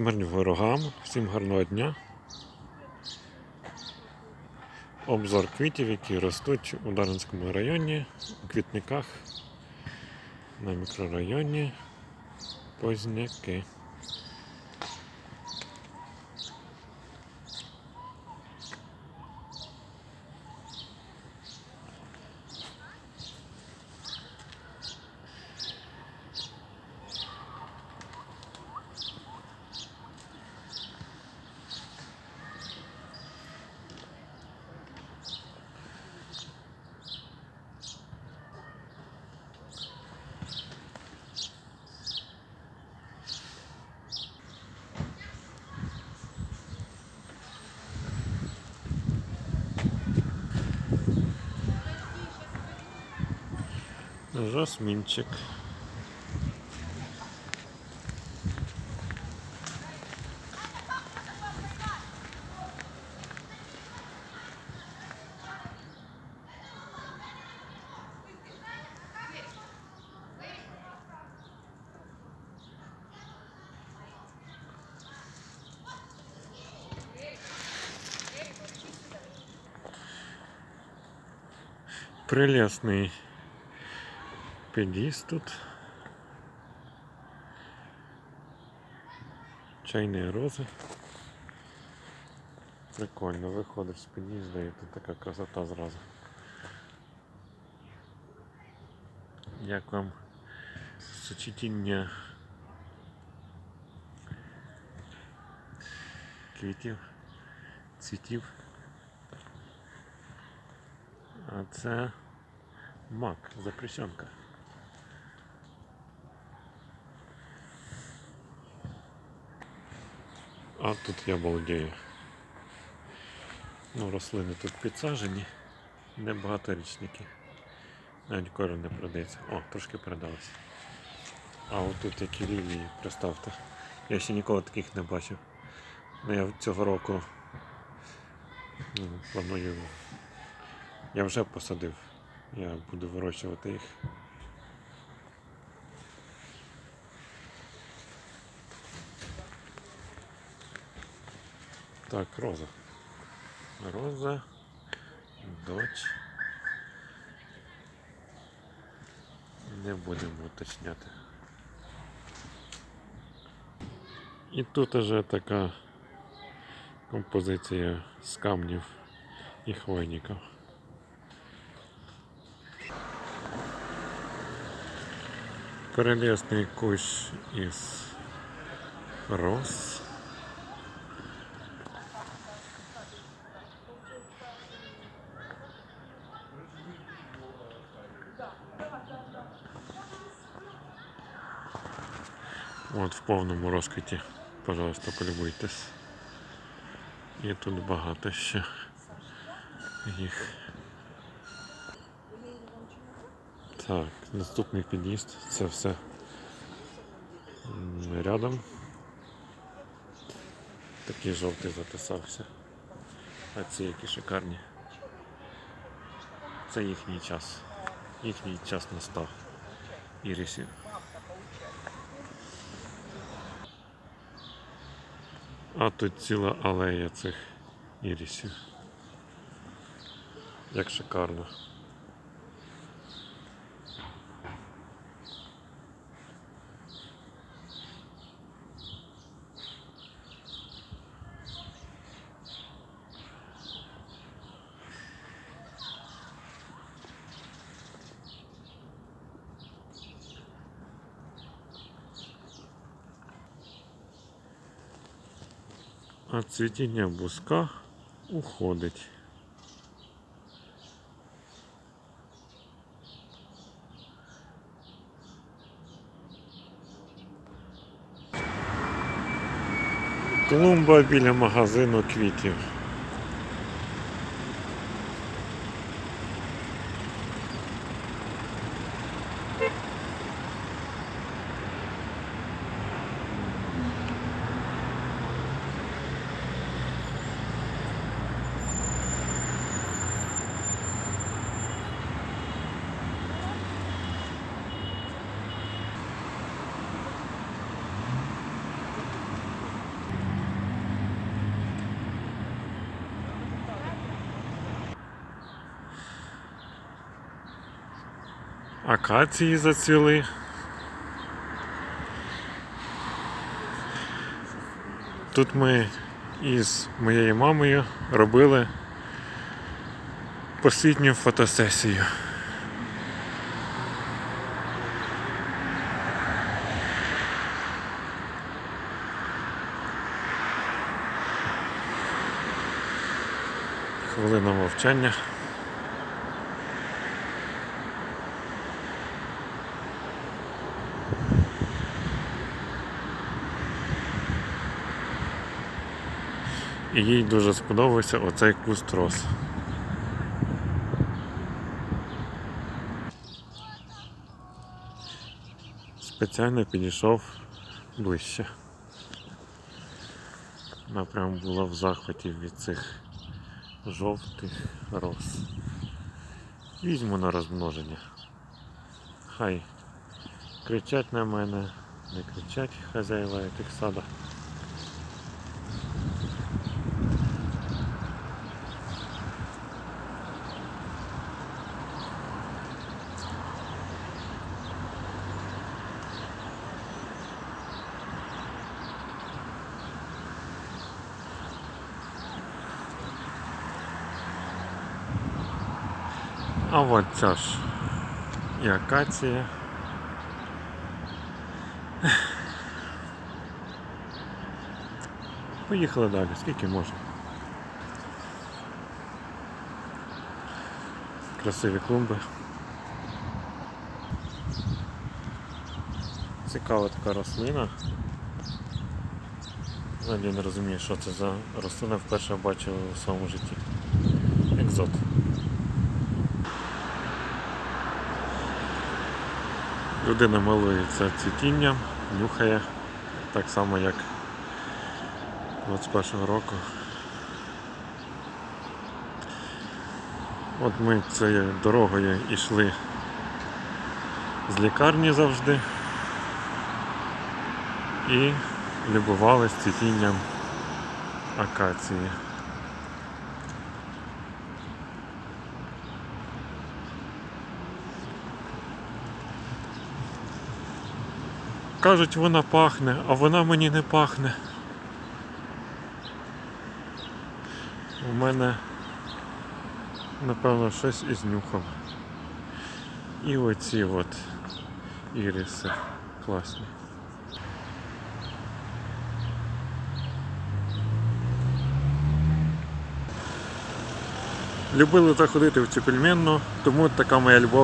Смерть ворогам. Всім гарного дня. Обзор квітів, які ростуть у Дарницькому районі, у квітниках на мікрорайоні Позняки. Жасминчик, прелестный під'їзд тут. Чайні рози. Прикольно, виходиш з під'їзду і тут така красота зразу. Як вам сочетіння квітів, цвітів. А це мак, запрещенка. А тут я балдею. Ну, рослини тут підсажені, не багаторічники. Навіть корінь не продається. О, трошки продалось. А отут які лілії, представте. Я ще ніколи таких не бачив. Ну, я цього року ну, планую. Я вже посадив. Я буду вирощувати їх. Так, роза. Роза, дочь. Не будемо уточняти. І тут вже така композиція з камнів і хвойників. Прелесний кущ із роз. От в повному розквіті, пожалуйста, полюбуйтесь. І тут багато ще їх. Так, наступний під'їзд, це все рядом. Такий жовтий затисався. А ці які шикарні. Це їхній час. Їхній час настав. Ірісів. А тут ціла алея цих ірісів. Як шикарно. А цвітіння буска уходить. Клумба біля магазину квітів. Акації зацвіли. Тут ми із моєю мамою робили посвітню фотосесію. Хвилина мовчання. І їй дуже сподобався оцей куст роз. Спеціально підійшов ближче. Вона прям була в захваті від цих жовтих роз. Візьму на розмноження. Хай кричать на мене, не кричать хазяїва тих сада. А от ця ж і акація. Поїхали далі, скільки можна. Красиві клумби. Цікава така рослина. Взагалі не розумію, що це за рослина, вперше бачив у своєму житті. Екзот. Людина милується цвітінням, нюхає, так само як 21-го року. От ми цією дорогою йшли з лікарні завжди і любувалися цвітінням акації. Кажуть, вона пахне, а вона мені не пахне. У мене, напевно, щось із нюхом. І оці от іриси класні. Любили заходити в цю пельменну, тому така моя любов